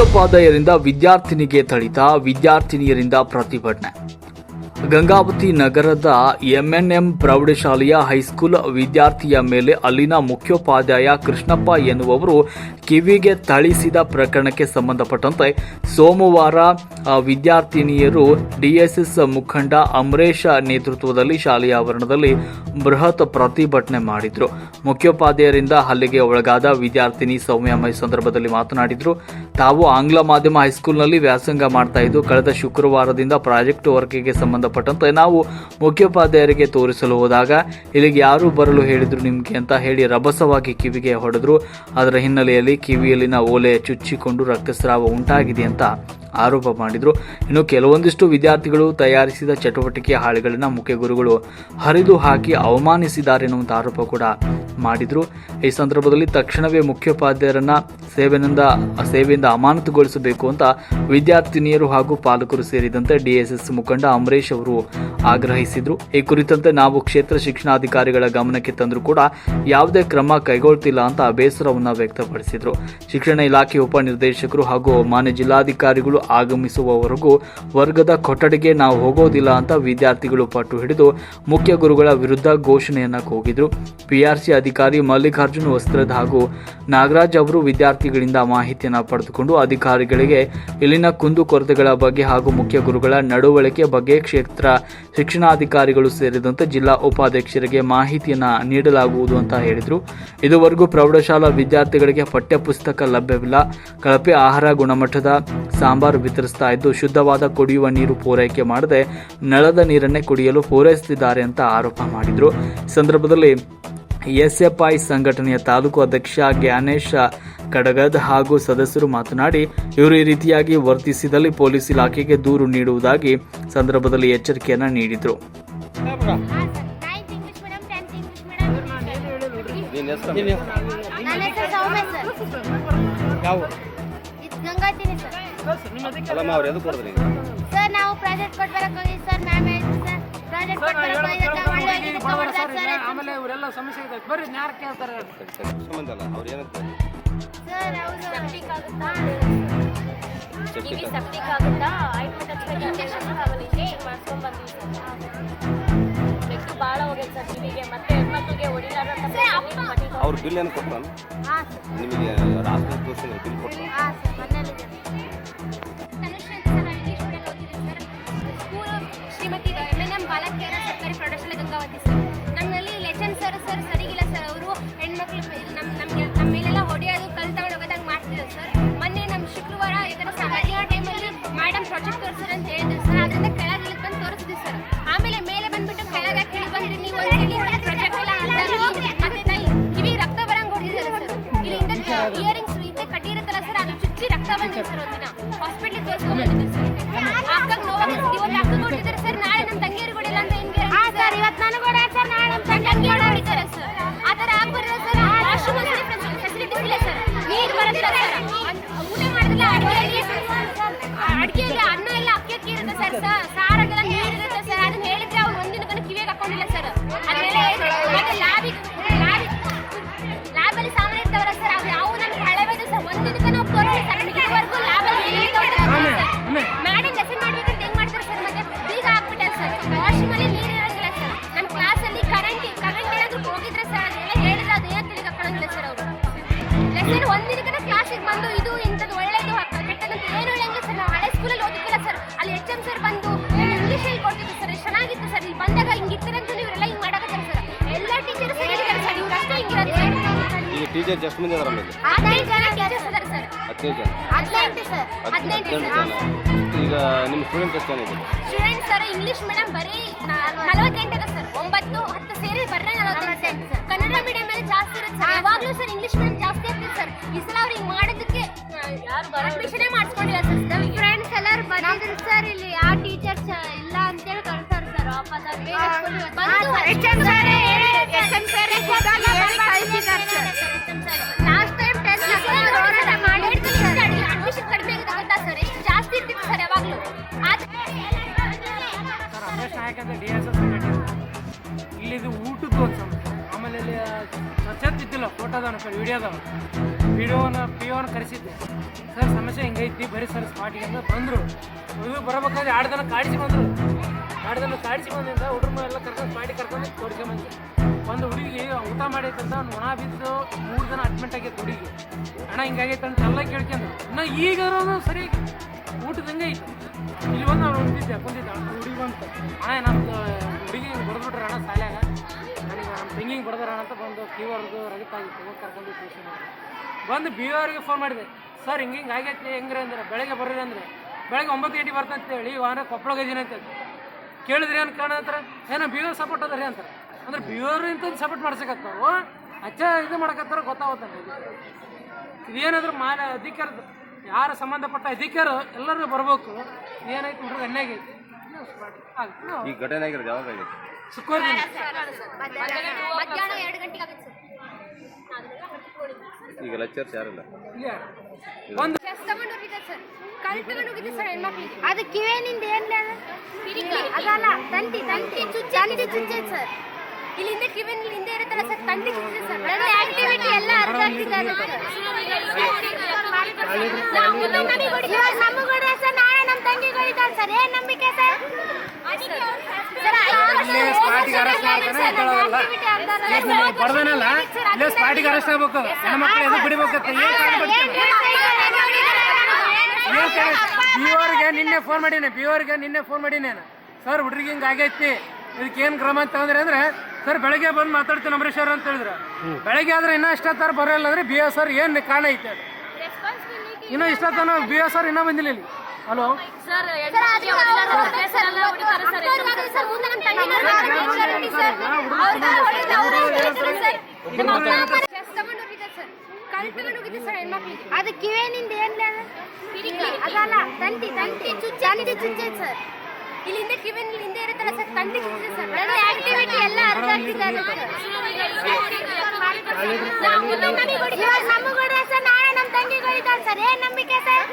ಮುಖ್ಯೋಪಾಧ್ಯಾಯರಿಂದ ವಿದ್ಯಾರ್ಥಿನಿಗೆ ಥಳಿತ ವಿದ್ಯಾರ್ಥಿನಿಯರಿಂದ ಪ್ರತಿಭಟನೆ. ಗಂಗಾವತಿ ನಗರದ ಎಂಎನ್ಎಂ ಪ್ರೌಢಶಾಲೆಯ ಹೈಸ್ಕೂಲ್ ವಿದ್ಯಾರ್ಥಿಯ ಮೇಲೆ ಅಲ್ಲಿನ ಮುಖ್ಯೋಪಾಧ್ಯಾಯ ಕೃಷ್ಣಪ್ಪ ಎನ್ನುವರು ಕಿವಿಗೆ ಥಳಿಸಿದ ಪ್ರಕರಣಕ್ಕೆ ಸಂಬಂಧಪಟ್ಟಂತೆ ಸೋಮವಾರ ವಿದ್ಯಾರ್ಥಿನಿಯರು ಡಿಎಸ್ಎಸ್ ಮುಖಂಡ ಅಮರೇಶ ನೇತೃತ್ವದಲ್ಲಿ ಶಾಲೆಯ ಆವರಣದಲ್ಲಿ ಬೃಹತ್ ಪ್ರತಿಭಟನೆ ಮಾಡಿದ್ರು. ಮುಖ್ಯೋಪಾಧ್ಯಾಯರಿಂದ ಹಲ್ಲೆಗೆ ಒಳಗಾದ ವಿದ್ಯಾರ್ಥಿನಿ ಸೌಮ್ಯ ಈ ಸಂದರ್ಭದಲ್ಲಿ ಮಾತನಾಡಿದ್ರು. ತಾವು ಆಂಗ್ಲ ಮಾಧ್ಯಮ ಹೈಸ್ಕೂಲ್ನಲ್ಲಿ ವ್ಯಾಸಂಗ ಮಾಡ್ತಾ ಕಳೆದ ಶುಕ್ರವಾರದಿಂದ ಪ್ರಾಜೆಕ್ಟ್ ವರ್ಕ್ಗೆ ಸಂಬಂಧಪಟ್ಟಂತೆ ನಾವು ಮುಖ್ಯೋಪಾಧ್ಯಾಯರಿಗೆ ತೋರಿಸಲು ಹೋದಾಗ, ಇಲ್ಲಿಗೆ ಯಾರು ಬರಲು ಹೇಳಿದ್ರು ನಿಮಗೆ ಅಂತ ಹೇಳಿ ರಭಸವಾಗಿ ಕಿವಿಗೆ ಹೊಡೆದ್ರು. ಅದರ ಹಿನ್ನೆಲೆಯಲ್ಲಿ ಕಿವಿಯಲ್ಲಿನ ಓಲೆ ಚುಚ್ಚಿಕೊಂಡು ರಕ್ತಸ್ರಾವ ಉಂಟಾಗಿದೆ ಅಂತ ಆರೋಪ ಮಾಡಿದ್ರು. ಇನ್ನು ಕೆಲವೊಂದಿಷ್ಟು ವಿದ್ಯಾರ್ಥಿಗಳು ತಯಾರಿಸಿದ ಚಟುವಟಿಕೆ ಹಾಳೆಗಳನ್ನು ಮುಖ್ಯ ಗುರುಗಳು ಹರಿದು ಹಾಕಿ ಅವಮಾನಿಸಿದ್ದಾರೆ ಎನ್ನುವಂಥ ಆರೋಪ ಕೂಡ ಮಾಡಿದ್ರು. ಈ ಸಂದರ್ಭದಲ್ಲಿ ತಕ್ಷಣವೇ ಮುಖ್ಯೋಪಾಧ್ಯಾಯರನ್ನ ಸೇವೆಯಿಂದ ಸೇವೆಯಿಂದ ಅಮಾನತುಗೊಳಿಸಬೇಕು ಅಂತ ವಿದ್ಯಾರ್ಥಿನಿಯರು ಹಾಗೂ ಪಾಲಕರು ಸೇರಿದಂತೆ ಡಿಎಸ್ಎಸ್ ಮುಖಂಡ ಅಮರೇಶ್ ಅವರು ಆಗ್ರಹಿಸಿದ್ರು. ಈ ಕುರಿತಂತೆ ನಾವು ಕ್ಷೇತ್ರ ಶಿಕ್ಷಣಾಧಿಕಾರಿಗಳ ಗಮನಕ್ಕೆ ತಂದರೂ ಕೂಡ ಯಾವುದೇ ಕ್ರಮ ಕೈಗೊಳ್ತಿಲ್ಲ ಅಂತ ಬೇಸರವನ್ನು ವ್ಯಕ್ತಪಡಿಸಿದರು. ಶಿಕ್ಷಣ ಇಲಾಖೆ ಉಪನಿರ್ದೇಶಕರು ಹಾಗೂ ಮಾನ್ಯ ಜಿಲ್ಲಾಧಿಕಾರಿಗಳು ಆಗಮಿಸುವವರೆಗೂ ವರ್ಗದ ಕೊಠಡಿಗೆ ನಾವು ಹೋಗೋದಿಲ್ಲ ಅಂತ ವಿದ್ಯಾರ್ಥಿಗಳು ಪಟ್ಟು ಹಿಡಿದು ಮುಖ್ಯ ಗುರುಗಳ ವಿರುದ್ಧ ಘೋಷಣೆಯನ್ನ ಕೂಗಿದ್ರು. ಪಿಆರ್ಸಿ ಅಧಿಕಾರಿ ಮಲ್ಲಿಕಾರ್ಜುನ್ ವಸ್ತ್ರದ ಹಾಗೂ ನಾಗರಾಜ್ ಅವರು ವಿದ್ಯಾರ್ಥಿಗಳಿಂದ ಮಾಹಿತಿಯನ್ನು ಪಡೆದುಕೊಂಡು ಅಧಿಕಾರಿಗಳಿಗೆ ಇಲ್ಲಿನ ಕುಂದುಕೊರತೆಗಳ ಬಗ್ಗೆ ಹಾಗೂ ಮುಖ್ಯ ಗುರುಗಳ ನಡವಳಿಕೆ ಬಗ್ಗೆ ಕ್ಷೇತ್ರ ಶಿಕ್ಷಣಾಧಿಕಾರಿಗಳು ಸೇರಿದಂತೆ ಜಿಲ್ಲಾ ಉಪಾಧ್ಯಕ್ಷರಿಗೆ ಮಾಹಿತಿಯನ್ನ ನೀಡಲಾಗುವುದು ಅಂತ ಹೇಳಿದರು. ಇದುವರೆಗೂ ಪ್ರೌಢಶಾಲಾ ವಿದ್ಯಾರ್ಥಿಗಳಿಗೆ ಪಠ್ಯಪುಸ್ತಕ ಲಭ್ಯವಿಲ್ಲ. ಕಳಪೆ ಆಹಾರ ಗುಣಮಟ್ಟದ ಸಾಂಬಾರು ವಿತರಿಸ್ತಾ ಇದ್ದು ಶುದ್ಧವಾದ ಕುಡಿಯುವ ನೀರು ಪೂರೈಕೆ ಮಾಡದೆ ನಳದ ನೀರನ್ನೇ ಕುಡಿಯಲು ಪೂರೈಸುತ್ತಿದ್ದಾರೆ ಅಂತ ಆರೋಪ ಮಾಡಿದ್ರು. ಈ ಸಂದರ್ಭದಲ್ಲಿ ಎಸ್ಎಫ್ಐ ಸಂಘಟನೆಯ ತಾಲೂಕು ಅಧ್ಯಕ್ಷ ಜ್ಞಾನೇಶ ಕಡಗದ್ ಹಾಗೂ ಸದಸ್ಯರು ಮಾತನಾಡಿ ಇವರು ಈ ರೀತಿಯಾಗಿ ವರ್ತಿಸಿದಲ್ಲಿ ಪೊಲೀಸ್ ಇಲಾಖೆಗೆ ದೂರು ನೀಡುವುದಾಗಿ ಸಂದರ್ಭದಲ್ಲಿ ಎಚ್ಚರಿಕೆಯನ್ನ ನೀಡಿದರು. ಅಲ್ಲಮ್ಮ ಅವ್ರು ಎದು ಕೊಡಿದ್ರಿ ಸರ್ ನಾವು ಪ್ರಾಜೆಕ್ಟ್ ಕೊಟ್ಟು ಬರಕ್ ಹೋಗಿದ್ವಿ ಸರ್ ಮ್ಯಾಮ್ ಸರ್ ಪ್ರಾಜೆಕ್ಟ್ ಕೊಟ್ಟು ಬರಕ್ ಹೋಗಿದ್ದಕ್ಕೆ ಆಮೇಲೆ ಇವರೆಲ್ಲ ಸಮಸ್ಯೆ ಇದೆ. ಬರ್ರಿ ಯಾರು ಕೇಳ್ತಾರೆ? ಸಂಬಂಧ ಅಲ್ಲ ಅವ್ರು ಏನಂತ ಸರ್ ಅವರು ಸೆಪ್ಟಿಕ್ ಆಗುತ್ತಾ ಸೆಪ್ಟಿಕ್ ಸೆಪ್ಟಿಕ್ ಆಗುತ್ತಾ ಆಯಿಂಟ್ಮೆಂಟ್ ಹಚ್ಬೇಕು ಇಂಜೆಕ್ಷನ್ ತಗೊಳ್ಳಿಕ್ಕೆ ಮಾಡ್ಸ್ಕೊಂಡ್ ಬಂದ್ವಿ ಬೆಕ್ಕು ಭಾಳ ಹೋಗಿದೆ ಸರ್ ಕಿವಿಗೆ. ಮತ್ತೆ ಹೆಣ್ಮಕ್ಳಿಗೆ ಹೊಡಿಲಾರ್ದಂತ ಅವ್ರ ಬಿಲ್ ಏನು ಸರ್. ನಿಮಗೆ ರಾತ್ರಿ ತೋರಿಸಿದ್ರೆ ಬಿಲ್ ಕೊಟ್ಟು ಶ್ರೀಮತಿ ಎಂ ಎನ್ ಎಂ ಬಾಲಕಿಯರ ಸರ್ಕಾರಿ ಪ್ರೌಢಶಾಲೆ ಗಂಗಾವತಿ ಸರ್. ನಮ್ಮಲ್ಲಿ ಲೆಸನ್ ಸರ್ ಸರ್, ಸರಿಗಿಲ್ಲ ಸರ್ ಅವರು. ಹೆಣ್ಮಕ್ಳು ನಮ್ಮ ನಮಗೆ ನಮ್ಮ ಮೇಲೆಲ್ಲ ಹೊಡೆಯೋದು ಕಲ್ ತಗೊಂಡು ಹೋಗೋದಂಗೆ ಮಾಡ್ತಿದ್ದಾರೆ ಸರ್. ಮೊನ್ನೆ ನಮ್ಮ ಶುಕ್ರವಾರ ಯಾಕಂದ್ರೆ ಸಾಮಾನ್ಯ ಟೈಮಲ್ಲಿ ಮೇಡಮ್ ಪ್ರಾಜೆಕ್ಟ್ ತೋರಿಸ್ತಾರೆ ಅಂತ ಹೇಳಿದ್ರು ಸರ್. ಅದರಿಂದ ಕೆಳಗೆ ಇಳಿದು ಬಂದು ತೋರಿಸಿದ್ವಿ ಸರ್. ಆಮೇಲೆ ಮೇಲೆ ಬಂದ್ಬಿಟ್ಟು ಕೆಳಗೆ ಕೇಳಿ ಬಂದು ನೀವು ಪ್ರಾಜೆಕ್ಟ್ ಎಲ್ಲ ಕಿವಿ ರಕ್ತ ಬರಂಗ್ ಹೊಡೆದಿದ್ದಾರೆ ಸರ್. ಇಲ್ಲಿಂದ ಇಯರಿಂಗ್ಸ್ ಹಿಂದೆ ಕಟ್ಟಿರುತ್ತಲ್ಲ ಸರ್, ಅದು ಚುಚ್ಚಿ ರಕ್ತ ಬಂದಿದೆ ಸರ್ ಒಂದಿನ. ಹಾಸ್ಪಿಟ್ಲಿಗೆ ತೋರಿಸ್ಕೊಂಡಿದ್ದೀವಿ ಸರ್. ಅಕ್ಕಗೆ ನೋವಾಗ ಇವತ್ತು ಅಡುಗೆಯಲ್ಲಿ ಅನ್ನ ಎಲ್ಲ ಅಕ್ಕಿ ಅಕ್ಕಿ ಇರುತ್ತೆ ಸರ್ ಸ- ಸಾರಾಗೆಲ್ಲ ನೀರು ಇರುತ್ತೆ ಸರ್ ಅದನ್ನ ಹೇಳಿದ್ರೆ ಅವ್ರು ಒಂದಿನ ತನಕ ಕಿವಿಗೆ ಹಾಕೊಂಡಿಲ್ಲ ಸರ್. ಅದನ್ನೆಲ್ಲ ಮತ್ತೆ ಲಾಬಿ ಲ್ಯಾಬಿಗೆ ಲ್ಯಾಬಲ್ಲಿ ಸಾಮಾನು ಇರ್ತಾವಲ್ಲ ಸರ್ ಅವು ಯಾವ ನಮ್ಗೆ ಹಳೆವದು ಸರ್ ಒಂದಿನಕ್ಕೆ ನಾವು ತೋರಿಸಿ ಸರ್ ನಮಗೆ ಇದುವರೆಗೂ ಲ್ಯಾಬಲ್ಲಿ ಮೇಡಮ್ ಲೆಸನ್ ಮಾಡ್ಬೇಕಂತ ಹೆಂಗ್ ಮಾಡ್ತಾರೆ ಸರ್ ಮತ್ತೆ ಬೀಗ ಹಾಕ್ಬಿಟ್ಟಾರೆ ಸರ್. ವಾಶ್ರೂಮಲ್ಲಿ ನೀರು ಇರೋದಿಲ್ಲ ಸರ್. ನಮ್ಮ ಕ್ಲಾಸಲ್ಲಿ ಕರೆಂಟ್ ಕರೆಂಟ್ ಏನಾದರೂ ಹೋಗಿದ್ರೆ ಸರ್ ಅದನ್ನೆಲ್ಲ ಹೇಳಿದ್ರೆ ಅದು ಏನು ತಿಳಿದು ಹಾಕೊಳ್ಳಂಗಿಲ್ಲ ಸರ್ ಅವರು. ಲೆಸನ್ ಒಂದಿನಕ್ಕೆ ಕ್ಲಾಸಿಗೆ ಬಂದು ಇದು ಟೀಚರ್ ಎಷ್ಟು ಮಂದಿ ಅದಾರ ಆಮೇಲೆ ಹದಿನೈದು ಜನ ಟೀಚರ್ಸ್ ಸರ್. ಹದಿನೈದು ಜನ. ಹದಿನೆಂಟು ಸರ್. ಹದಿನೆಂಟು ಹದಿನೆಂಟು ಜನ. ಈಗ ನಿಮ್ಮ ಸ್ಟೂಡೆಂಟ್ ಎಷ್ಟು ಜನ ಇದ್ದಾರೆ? ಸ್ಟೂಡೆಂಟ್ಸ್ ಸರ್ ಇಂಗ್ಲಿಷ್ ಮೀಡಿಯಂ ಬರೀ ನಲವತ್ತೆಂಟು ಅದ ಸರ್. ಒಂಬತ್ತು ಹತ್ತು ಸೇರಿ ಬರ್ರೆ ನಲವತ್ತೆಂಟು ಸರ್. ಕನ್ನಡ ಮೀಡಿಯಂ ಮೇಲೆ ಜಾಸ್ತಿ ಇರುತ್ತೆ ಸರ್. ಯಾವಾಗಲೂ ಸರ್ ಇಂಗ್ಲಿಷ್ ಮೀಡಿಯಂ ಜಾಸ್ತಿ ಆಗ್ತದೆ ಸರ್. ಈ ಸಲ ಅವ್ರು ಹಿಂಗೆ ಮಾಡೋದಕ್ಕೆ ಅಡ್ಮಿಷನೇ ಮಾಡಿಸ್ಕೊಂಡಿಲ್ಲ ಸರ್ ನಮ್ಮ ಫ್ರೆಂಡ್ಸ್ ಎಲ್ಲರೂ ಬಂದಿದ್ರು ಸರ್ ಇಲ್ಲಿ. ಯಾವ ಟೀಚರ್ಸ್ ಇಲ್ಲ ಅಂತೇಳಿ ಕಳ್ಸಾರ ಸರ್ ವಾಪಸ್. ಬಂದು ಸರ್. ಫೋಟೋದವ ಸರ್ ವೀಡಿಯೋ ಪಿ ವೀಡಿಯೋನ ಪಿ ಒನ ಕರೆಸಿದ್ದೆ. ಸರ್, ಸಮಸ್ಯೆ ಹಿಂಗೈತಿ ಬರೀ ಸರ್ ಸ್ಪಾಟಿಗೆ ಅಂತ ಬಂದರು. ಇವ್ರು ಬರಬೇಕಾದ್ರೆ ಎರಡು ದಿನ ಕಾಡಿಸಿ ಬಂದರು. ಎರಡು ದಿನ ಕಾಡಿಸಿ ಬಂದಿಂದ ಹುಡುಗ ಎಲ್ಲ ಕರ್ಕೊಂಡು ಸ್ಪಾಟಿಗೆ ಕರ್ಕೊಂಡು ತೋರಿಸ್ಕೊಂಬಂದು ಒಂದು ಹುಡುಗಿ ಊಟ ಮಾಡೈತಂತ ಒಣ ಬಿದ್ದು ಮೂರು ದಿನ ಅಡ್ಮಿಟ್ ಆಗೈತೆ ಹುಡುಗಿ. ಅಣ್ಣ ಹಿಂಗಾಗೈತೆ ಅಂತ ಎಲ್ಲ ಕೇಳ್ಕೊಂಡು ನಾ ಈಗ ಸರಿ ಊಟದಂಗೆ ಐತಿ. ಇಲ್ಲಿ ಬಂದು ಅವ್ನು ಉಂಟಿದ್ದೆ ಕುಂತಿದ್ದ ಹುಡುಗಿ ಬಂತು ಅಣ್ಣ ನಮ್ದು ಹುಡುಗಿ ಬರೆದ್ಬಿಟ್ರೆ ಅಣ್ಣ ಸಾಲ್ಯಾಗ. ತಂಗಿಗೆ ಬಡ್ದಾರ ಅಂತ ಬಂದು ಫೀವರ್ದು ರಗತ್ತಾಗಿತ್ತು ಹೋಗಿ ಕರ್ಕೊಂಡು ಟ್ಯೂಷನ್ ಬಂದು ಬಿ ಅವ್ರಿಗೆ ಫೋನ್ ಮಾಡಿದೆ, ಸರ್ ಹಿಂಗೆ ಹಿಂಗೆ ಆಗೈತೆ ಹೆಂಗ್ರಿ? ಅಂದ್ರೆ, ಬೆಳಗ್ಗೆ ಬರ್ರಿ ಅಂದ್ರೆ, ಬೆಳಗ್ಗೆ ಒಂಬತ್ತು ಗಂಟೆ ಬರ್ತಂತ ಹೇಳಿ, ವಾಹನ ಕೊಪ್ಪಳ ಇದೀನಿ ಅಂತ ಕೇಳಿದ್ರಿ ಏನು ಕಾರಣ ಅಂತಾರೆ, ಏನೋ ಬಿ ಓರ್ ಸಪೋರ್ಟ್ ಅದ ರೀ ಅಂತಾರೆ. ಅಂದ್ರೆ ಬಿ ಓರ್ ಇಂತ ಸಪೋರ್ಟ್ ಮಾಡ್ಸಕತ್ತಾರು ಅಚ್ಚ ಇದು ಮಾಡಕತ್ತಾರ, ಗೊತ್ತಾಗುತ್ತೆ ಇದೇನಾದ್ರೂ ಮಾನ ಅಧಿಕಾರದ ಯಾರು ಸಂಬಂಧಪಟ್ಟ ಅಧಿಕಾರ ಎಲ್ಲರೂ ಬರ್ಬೇಕು. ಏನಾಯ್ತು ಹುಡುಗ ಅನ್ಯಾಗ ಐತಿ ಈ ಘಟನೆ ಆಗಿರೋದು ಯಾವಾಗ ಆಗೈತೆ ಶುಕ್ರವಾರ ದಿನ ಮಧ್ಯಾಹ್ನ. ಎರಡು ಗಂಟೆಗೆ ಆಗುತ್ತೆ ಸರ್. ಈಗ ಲೆಕ್ಚರ್ಸ್ ಯಾರಿಲ್ಲ? ಇಲ್ಲ. ಒಂದು ಚೆಸ್ ತಗೊಂಡು ಹೋಗಿದ್ದೆ ಸರ್. ಕಲ್ ತಗೊಂಡು ಹೋಗಿದ್ದೆ ಸರ್ ಹೆಣ್ಮಕ್ಳಿಗೆ. ಅದು ಕಿವೇನಿಂದ ಏನ್ಲ ಅದಲ್ಲ ತಂತಿ ತಂತಿ. ಚುಚ್ಚ ತಂತಿ ಚುಚ್ಚೈತೆ ಸರ್. ಇಲ್ಲಿಂದ ಕಿವಿನ ಹಿಂದೆ ಇರುತ್ತಲ್ಲ ಸರ್? ತಂತಿ ಚುಚ್ಚೆ ಸರ್. ನನ್ನ ಆಕ್ಟಿವಿಟಿ ಎಲ್ಲ ಅರ್ಧ ಆಗ್ತಿದ್ದಾರೆ ನಮಗೆ ನಮಗೂ ತಂಗಿಗಳಿದ್ದಾರೆ ಸರ್ ಏನ್ ನಂಬಿಕೆ ಸರ್? ಬಡ್ದನಲ್ಲ ಇಲ್ಲೇ ಸ್ಪಾಟಿಗೆ ಅರೆಸ್ಟ್ ಆಗ್ಬೇಕು ಹೆಣ್ಮಕ್ಳು ಎದು ಬಿಡಿಬೇಕಂತ ಏನ್ ಕಾರಣ ಬಿಡ್ತೀನಿ ಏನ್ ಕಾರಣ ಬಿ ಅವ್ರಿಗೆ ನಿನ್ನೆ ಫೋನ್ ಮಾಡೀನಿ. ಬಿ ಅವ್ರಿಗೆ ನಿನ್ನೆ ಫೋನ್ ಮಾಡೀನಿ. ನಾನು ಸರ್ ಹುಡ್ರಿಗೆ ಹಿಂಗೆ ಆಗೈತಿ. ಇದಕ್ಕೆ ಏನು ಕ್ರಮ ಅಂತ ಅಂದ್ರೆ ಅಂದ್ರೆ ಸರ್ ಬೆಳಗ್ಗೆ ಬಂದು ಮಾತಾಡ್ತೀನಿ ಅಂಬರೀಶ್ ಅವ್ರು ಅಂತ ಹೇಳಿದ್ರು. ಬೆಳಗ್ಗೆ ಆದ್ರೆ ಇನ್ನೂ ಇಷ್ಟೊತ್ತಾರು ಬರೋಲ್ಲ ಅಂದ್ರೆ ಬಿ ಎಸ್ ಆರ್ ಏನು ಕಾರಣ ಐತೆ ಅದು. ಇನ್ನೂ ಇಷ್ಟೊತ್ತನ ಬಿ ಎಸ್ ಆರ್ ಇನ್ನೂ ಬಂದಿಲ್ಲ ಇಲ್ಲಿ. ಹಲೋ? ಅದು ಕಿವೇನಿಂದ ಏನ್ಲ ಅದಲ್ಲ ತಂತಿ ತಂತಿ. ಚುಚ್ಚ ತಂತಿ ಚುಚ್ಚೈತೆ ಸರ್. ಇಲ್ಲಿಂದ ಕಿವಿನ ಹಿಂದೆ ಇರುತ್ತಲ್ಲ ಸರ್ ತಂತಿ ಚುಚ್ಚೆ ಸರ್. ಆಕ್ಟಿವಿಟಿ ಎಲ್ಲ ಅರ್ಧ ಆಗ್ತಿದ್ದಾರೆ ನಮಗೂ ಸರ್. ಏನ್ ನಂಬಿಕೆ ಸರ್?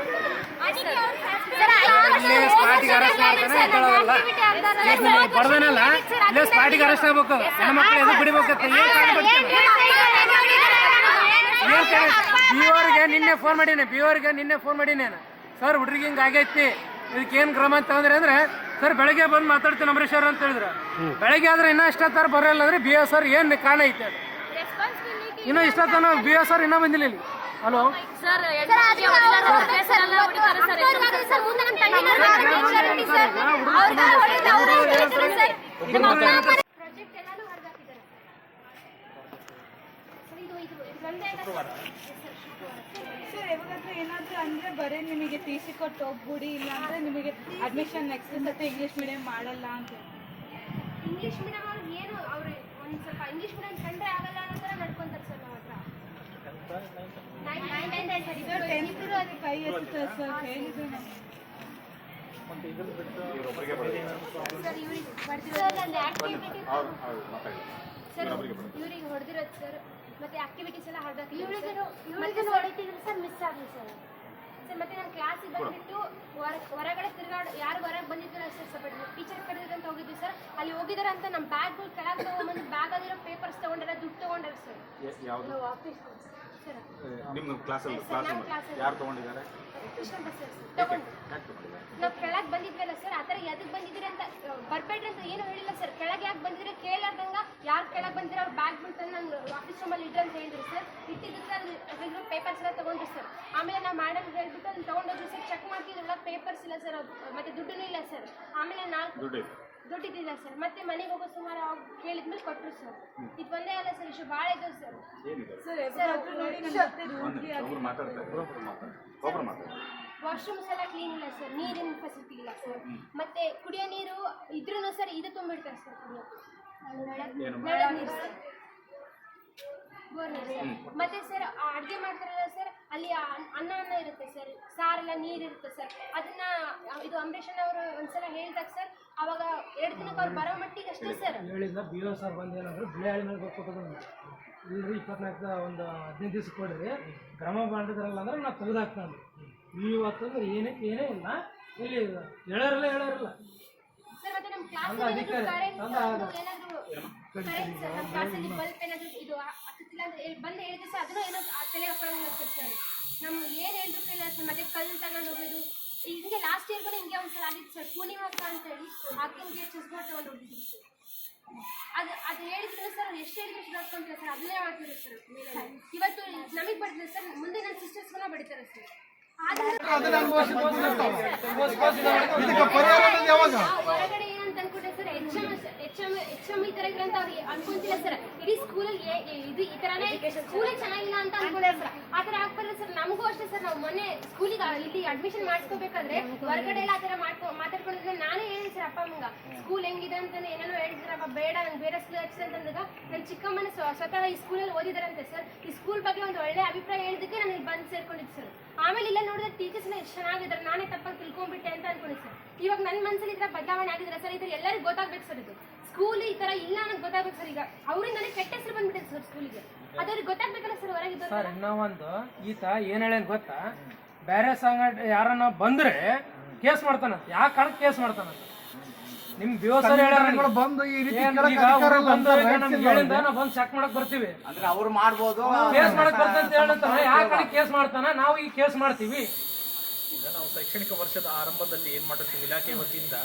ಬಡ್ದನಲ್ಲ ಇಲ್ಲೇ ಸ್ಪಾಟಿಗೆ ಅರೆಸ್ಟ್ ಆಗ್ಬೇಕು. ಹೆಣ್ಮಕ್ಳು ಎದು ಬಿಡಿಬೇಕಂತ ಏನ್ ಕಾರಣ ಬಿಡ್ತೀನಿ ಏನ್ ಬಿ ಅವ್ರಿಗೆ ನಿನ್ನೆ ಫೋನ್ ಮಾಡೀನಿ ಬಿ ಅವ್ರಿಗೆ ನಿನ್ನೆ ಫೋನ್ ಮಾಡೀನಿ ನಾನು ಸರ್ ಹುಡುಗಿ ಹಿಂಗೆ ಆಗೈತಿ. ಇದಕ್ಕೆ ಏನು ಕ್ರಮ ಅಂತ ಅಂದ್ರೆ ಅಂದ್ರೆ ಸರ್ ಬೆಳಗ್ಗೆ ಬಂದು ಮಾತಾಡ್ತೀನಿ ಅಂಬರೀಶ್ ಅವ್ರು ಅಂತ ಹೇಳಿದ್ರು. ಬೆಳಗ್ಗೆ ಆದ್ರೆ ಇನ್ನೂ ಇಷ್ಟೊತ್ತಾರು ಬರೋಲ್ಲ ಅಂದ್ರೆ ಬಿ ಎಸ್ ಆರ್ ಏನು ಕಾರಣ ಐತೆ ಅದು. ಇನ್ನೂ ಇಷ್ಟೊತ್ತನ ಬಿ ಎಸ್ ಆರ್ ಇನ್ನೂ ಬಂದಿಲ್ಲ ಇಲ್ಲಿ. ಹಲೋ? ಸರ್ ಯಾವಾಗಾದ್ರೂ ಏನಾದರೂ ಅಂದರೆ ಬರೀ ನಿಮಗೆ ಟಿ ಸಿ ಕೊಟ್ಟು ಹೋಗ್ಬಿಡಿ ಇಲ್ಲಾಂದರೆ ನಿಮಗೆ ಅಡ್ಮಿಷನ್ ನೆಕ್ಸ್ಟ್ ಸತಿ ಇಂಗ್ಲೀಷ್ ಮೀಡಿಯಂ ಮಾಡಲ್ಲ ಅಂತ ಇಂಗ್ಲಿಷ್ ಮೀಡಿಯಂ ಅವ್ರು ಏನು ಅವ್ರು ಒಂದು ಸ್ವಲ್ಪ ಇಂಗ್ಲಿಷ್ ಮೀಡಿಯಂ ಕಂಡ್ರೆ ಆಗಲ್ಲ ಅನ್ನೋ ಥರ ನಡ್ಕೊಂತಾರೆ ಸರ್ ನಮ್ಮ ಹತ್ರ nine nine ten sir sir ಇಬ್ಬರು ಟೆಂತ್ ಇಬ್ಬರು ಅದು ಕೈ ಎತ್ತುತ್ತಾರೆ ಸರ್ ಹೇಳಿದ್ರು ನಮ್ಗೆ ಸರ್ ಇವ್ರಿಗೆ ಹೊಡೆದಿರೋದು ಸರ್ ಮತ್ತೆ ಆಕ್ಟಿವಿಟೀಸ್ ಎಲ್ಲ ಹೊಡೆದ ಇವಳಿಗೆ ಇವಳಿಗೆ ಹೊಡಿತಿದ್ರು ಸರ್ ಮಿಸ್ ಆಗಲಿ ಸರ್ ಸರ್ ಮತ್ತೆ ನಾನು ಕ್ಲಾಸಿಗೆ ಬಂದ್ಬಿಟ್ಟು ಹೊರ ಹೊರಗಡೆ ತಿರುಗಾಡ ಯಾರು ಹೊರಗೆ ಬಂದಿದ್ದಿಲ್ಲ ಸರ್ ಸ್ವಲ್ಪ ಟೀಚರ್ ಕರೆದಿದ್ದು ಅಂತ ಹೋಗಿದ್ವಿ ಸರ್ ಅಲ್ಲಿ ಹೋಗಿದಾರೆ ಅಂತ ನಮ್ಮ ಬ್ಯಾಗ್ಗಳು ಕೆಳಗೆ ತಗೊಂಡ್ಬಂದು ಬ್ಯಾಗ್ ಅಲ್ಲಿರೋ ಪೇಪರ್ಸ್ ತಗೊಂಡಾರ ದುಡ್ಡು ತಗೊಂಡಾರ ಸರ್ ಸರ್ ನಿಮ್ಮ ಕ್ಲಾಸಲ್ಲಿ ಕ್ಲಾಸ್ ಯಾರು ತಗೊಂಡಿದ್ದಾರೆ? ನಾವು ಕೆಳಗೆ ಬಂದಿದ್ವಲ್ಲ ಸರ್ ಆ ಥರ ಎದಕ್ಕೆ ಬಂದಿದ್ದೀರಿ ಅಂತ ಬರ್ಬೇಡ್ರಿ ಅಂತ ಏನು ಹೇಳಿಲ್ಲ ಸರ್. ಕೆಳಗೆ ಯಾಕೆ ಬಂದಿದ್ರೆ ಕೇಳಾರ್ದಂಗ ಯಾರು ಕೆಳಗೆ ಬಂದಿರೋ ಅವ್ರು ಬ್ಯಾಗ್ ಬಿಡ್ತಾನೆ ನಾನು ಆಫೀಸ್ ರೂಮಲ್ಲಿ ಇಡ್ರಿ ಅಂತ ಹೇಳಿದ್ರು ಸರ್. ಇಟ್ಟಿದ್ದಕ್ಕೆ ಅಲ್ಲಿ ಪೇಪರ್ಸ್ ಎಲ್ಲ ತಗೊಂಡ್ರು ಸರ್. ಆಮೇಲೆ ನಾವು ಮಾಡಲ್ ಹೇಳ್ಬಿಟ್ಟು ಅದನ್ನ ತಗೊಂಡೋದ್ರು ಸರ್. ಚೆಕ್ ಮಾಡ್ತಿದ್ರಲ್ಲ ಪೇಪರ್ಸ್ ಇಲ್ಲ ಸರ್. ಮತ್ತೆ ದುಡ್ಡು ಇಲ್ಲ ಸರ್. ಆಮೇಲೆ ನಾಲ್ಕು ದುಡ್ಡಿದ್ದಿಲ್ಲ ಸರ್. ಮತ್ತೆ ಮನೆಗೆ ಹೋಗೋ ಸುಮಾರು ಅವಾಗ ಕೇಳಿದ್ಮೇಲೆ ಕೊಟ್ಟರು ಸರ್. ಇದು ಒಂದೇ ಅಲ್ಲ ಸರ್ ಇಷ್ಟು ಭಾಳ ಇದ್ದವು ಸರ್. ವಾಶ್ರೂಮ್ಸ್ ಎಲ್ಲ ಕ್ಲೀನ್ ಇಲ್ಲ ಸರ್ ನೀರಿನ ಫೆಸಿಲಿಟಿ ಇಲ್ಲ ಸರ್. ಮತ್ತೆ ಕುಡಿಯೋ ನೀರು ಇದ್ರೂ ಸರ್ ಇದು ತುಂಬಿಡ್ತಾರೆ ಸರ್ ಕುಡಿಯೋಕೆ ನೀರು ಸರ್. ಸರ್ ಮತ್ತೆ ಸರ್ ಅಡುಗೆ ಮಾಡ್ತಾರಲ್ಲ ಸರ್ ಅಲ್ಲಿ ಆ ಅನ್ನ ಅನ್ನ ಇರುತ್ತೆ ಸರ್. ಸಾರೆಲ್ಲ ನೀರು ಇರುತ್ತೆ ಸರ್. ಅದನ್ನ ಇದು ಅಂಬರೀಷನ್ ಅವರು ಒಂದ್ಸಲ ಹೇಳಿದಾಗ ಸರ್ ಅವಾಗ ಎರಡು ದಿನಕ್ಕೆ ಅವ್ರು ಬರೋ ಮಟ್ಟಿಗೆ ಅಷ್ಟೇ ಸರ್. ಹೇಳಿದ್ರೆ ಬಿ ಓ ಸರ್ ಬಂದು ಏನಂದ್ರೆ ಬಿಳೆ ಹಳ್ಳಿ ಮೇಲೆ ಕೊಟ್ಟು ಇಲ್ಲರಿ ಇಪ್ಪತ್ನಾಲ್ಕು ಒಂದು ಹದಿನೈದು ದಿವ್ಸ ಕೊಡ್ರಿ. ಕ್ರಮ ಮಾಡಿದ್ರಲ್ಲ ಅಂದ್ರೆ ನಾವು ತೆಗೆದಾಕ್ತಾನೆ ಇವತ್ತಂದ್ರೆ ಏನಕ್ಕೆ ಏನೇ ಇಲ್ಲ. ಇಲ್ಲಿ ಹೇಳೋರಿಲ್ಲ ಹೇಳೋರಿಲ್ಲ. ಅಂದ್ರೆ ಹೇಳ್- ಬಂದು ಹೇಳಿದ್ರೆ ಸರ್ ಅದನ್ನು ಏನೋ ಆ ತಲೆ ಹಾಕೊಳ್ಳೋಂಗಿಲ್ಲ ಸರ್. ಏನ್ ನಮ್ಮ ಏನು ಹೇಳಿದ್ರು ಕೇಳಿಲ್ಲ ಸರ್ ಮತ್ತೆ ಕಲ್ಲು ತಗೊಂಡು ಹೋಗೋದು ಹಿಂಗೆ ಲಾಸ್ಟ್ ಇಯರ್ ಕೂಡ ಹಿಂಗೆ ಒಂದ್ಸಲ ಆಗಿತ್ತು ಸರ್ ಪೂರ್ಣಿಮಕ್ಕ ಅಂತ ಹೇಳಿ ಆಕಿಂಗೆ ಚೆಸ್ ಬೋರ್ಡ್ ತಗೊಂಡು ಹೋಗಿದ್ವಿ ಸರ್ ಅದು ಅದು ಹೇಳಿದ್ರೆ ಸರ್ ಎಷ್ಟು ಎಷ್ಟು ನೋಡ್ಕೊಂತೀರ ಸರ್ ಅದನ್ನೇ ಮಾಡ್ತೀವಿ ಸರ್ ಇವತ್ತು ನಮಗೆ ಬಡಿದ್ರೆ ಸರ್ ಮುಂದೆ ನನ್ನ ಸಿಸ್ಟರ್ಸ್ಗಳನ್ನ ಬಡಿತಾರೆ ಸರ್ ಹೊರಗಡೆ ಏನಂತ ಅನ್ಕೊಂಡೆ sir H M H M H M ಈ ತರ ಇದ್ರೆ ಅಂತ ಅವ್ರಿಗೆ ಅನ್ಕೊಂತಿಲ್ಲ ಸರ್. ಇಡೀ ಸ್ಕೂಲಲ್ಲಿ ಇದು ಈ ತರನೇ ಸ್ಕೂಲೇ ಚೆನ್ನಾಗಿಲ್ಲ ಅಂತ ಅನ್ಕೊಂಡೆ ಸರ್ ಆ ತರ ಆಗ್ಬಾರ್ದು ಸರ್. ನಮಗೂ ಅಷ್ಟೇ ಸರ್ ನಾವು ಮೊನ್ನೆ ಸ್ಕೂಲಿಗೆ ಇಲ್ಲಿ ಅಡ್ಮಿಷನ್ ಮಾಡಿಸ್ಕೋಬೇಕಾದ್ರೆ ಹೊರಗಡೆ ಎಲ್ಲ ಆ ತರ ಮಾಡ್ಕೊ ಮಾತಾಡ್ಕೊಂಡಿದ್ರೆ ನಾನೇ ಹೇಳಿದೆ ಸರ್ ಅಪ್ಪ ಅಮ್ಮಂಗ ಸ್ಕೂಲ್ ಹೆಂಗಿದೆ ಅಂತಾನೆ ಏನೇನೋ ಹೇಳಿದ್ರಪ್ಪ ಬೇಡ ನಂಗೆ ಬೇರೆ ಸ್ಕೂಲ್ ಹಚ್ಚಿದೆ ಅಂತಂದಾಗ ನನ್ನ ಚಿಕ್ಕಮ್ಮನ ಸ್ವ- ಸ್ವತಃ ಈ ಸ್ಕೂಲಲ್ಲಿ ಓದಿದಾರಂತೆ ಸರ್. ಈ ಸ್ಕೂಲ್ ಬಗ್ಗೆ ಒಂದು ಒಳ್ಳೆ ಅಭಿಪ್ರಾಯ ಹೇಳಿದಕ್ಕೆ ನಾನು ಇಲ್ಲಿ ಬಂದು ಸೇರ್ಕೊಂಡಿದ್ದೆ ಸರ್. ಆಮೇಲೆ ಇಲ್ಲ ನೋಡಿದ್ರೆ ಟೀಚರ್ಸ್ ಎಲ್ಲ ಎಷ್ಟು ಚೆನ್ನಾಗಿದ್ದಾರೆ ನಾನೇ ತಪ್ಪಾಗಿ ತಿಳ್ಕೊಂಡ್ಬಿಟ್ಟೆ ಅಂತ ಅನ್ಕೊಂಡೆ ಸರ್. ಇವಾಗ ನನ್ನ ಮನಸ್ಸಲ್ಲಿ ಥರ ಬದಲಾವಣೆ ಆಗಿದ್ರೆ ಸರ್? ಇದ್ರ ಎಲ್ಲರಿಗೂ ಗೊತ್ತಾಗ್ಬೇಕು ಸರ್ ಇದು. ಸ್ಕೂಲ್ ಈ ತರ ಇಲ್ಲ ಅನ್ನೋದು ಗೊತ್ತಾಗ್ಬೇಕು ಸರ್ ಈಗ. ಅವರಿಂದ ನನಗೆ ಕೆಟ್ಟ ಹೆಸರು ಬಂದ್ಬಿಟ್ಟಿದೆ ಸರ್ ಸ್ಕೂಲಿಗೆ ಅದವ್ರಿಗೆ ಗೊತ್ತಾಗ್ಬೇಕಲ್ಲ ಸರ್ ಹೊರಗಿದ್ದು ಸರ್ ಇನ್ನೊಂದು ಈತ ಏನ್ ಹೇಳೇನ್ ಗೊತ್ತಾ? ಬೇರೆ ಸಂಘಟ ಯಾರನ್ನ ಬಂದ್ರೆ ಕೇಸ್ ಮಾಡ್ತಾನ ಯಾವ ಕಾರಣಕ್ಕೆ ಕೇಸ್ ಮಾಡ್ತಾನಂತ? ನಿಮ್ ಸರ್ ಬಂದು ಈ ರೀತಿ ಬಂದು ಚೆಕ್ ಮಾಡಕ್ ಬರ್ತೀವಿ. ಅಂದ್ರೆ ಅವ್ರು ಮಾಡ್ಬೋದು. ಕೇಸ್ ಮಾಡಕ್ ಬರ್ತಂತ ಹೇಳ್ತಾನೆ ಯಾವ ಕಡೆ ಕೇಸ್ ಮಾಡ್ತಾನ ನಾವು ಈ ಕೇಸ್ ಮಾಡ್ತೀವಿ. ಈಗ ನಾವು ಶೈಕ್ಷಣಿಕ ವರ್ಷದ ಆರಂಭದಲ್ಲಿ ಏನ್ ಮಾಡಿರ್ತೀವಿ ಇಲಾಖೆ ವತಿಯಿಂದ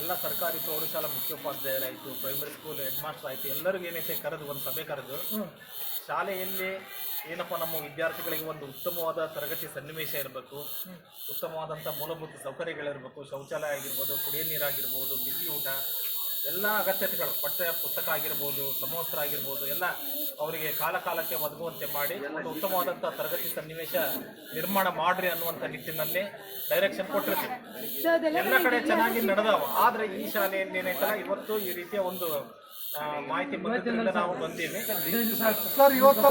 ಎಲ್ಲ ಸರ್ಕಾರಿ ಪ್ರೌಢಶಾಲಾ ಮುಖ್ಯೋಪಾಧ್ಯಾಯರಾಯ್ತು ಪ್ರೈಮರಿ ಸ್ಕೂಲ್ ಹೆಡ್ ಮಾಸ್ಟರ್ ಆಯ್ತು ಎಲ್ಲರಿಗೂ ಏನೈತೆ ಕರೆದು ಒಂದ್ ಸಭೆ ಕರೆದು ಶಾಲೆಯಲ್ಲಿ ಏನಪ್ಪ ನಮ್ಮ ವಿದ್ಯಾರ್ಥಿಗಳಿಗೆ ಒಂದು ಉತ್ತಮವಾದ ತರಗತಿ ಸನ್ನಿವೇಶ ಇರಬೇಕು ಉತ್ತಮವಾದಂಥ ಮೂಲಭೂತ ಸೌಕರ್ಯಗಳಿರಬೇಕು ಶೌಚಾಲಯ ಆಗಿರ್ಬೋದು ಕುಡಿಯೋ ನೀರಾಗಿರ್ಬೋದು ಬಿಸಿ ಊಟ ಎಲ್ಲ ಅಗತ್ಯತೆಗಳು ಪಠ್ಯ ಪುಸ್ತಕ ಆಗಿರ್ಬೋದು ಸಮವಸ್ತ್ರ ಆಗಿರ್ಬೋದು ಎಲ್ಲ ಅವರಿಗೆ ಕಾಲಕಾಲಕ್ಕೆ ಒದಗುವಂತೆ ಮಾಡಿ ಒಂದು ಉತ್ತಮವಾದಂಥ ತರಗತಿ ಸನ್ನಿವೇಶ ನಿರ್ಮಾಣ ಮಾಡ್ರಿ ಅನ್ನುವಂಥ ನಿಟ್ಟಿನಲ್ಲಿ ಡೈರೆಕ್ಷನ್ ಕೊಟ್ಟಿರ್ತೀವಿ. ಎಲ್ಲ ಕಡೆ ಚೆನ್ನಾಗಿ ನಡೆದವು. ಆದರೆ ಈ ಶಾಲೆಯಲ್ಲಿ ಏನೈತಲ್ಲ ಇವತ್ತು ಈ ರೀತಿಯ ಒಂದು ಮಾಹಿತಿ ಬಂದಿದ್ದರಿಂದ ನಾವು ಬಂದೀವಿ. ಸರ್ ಇವತ್ತು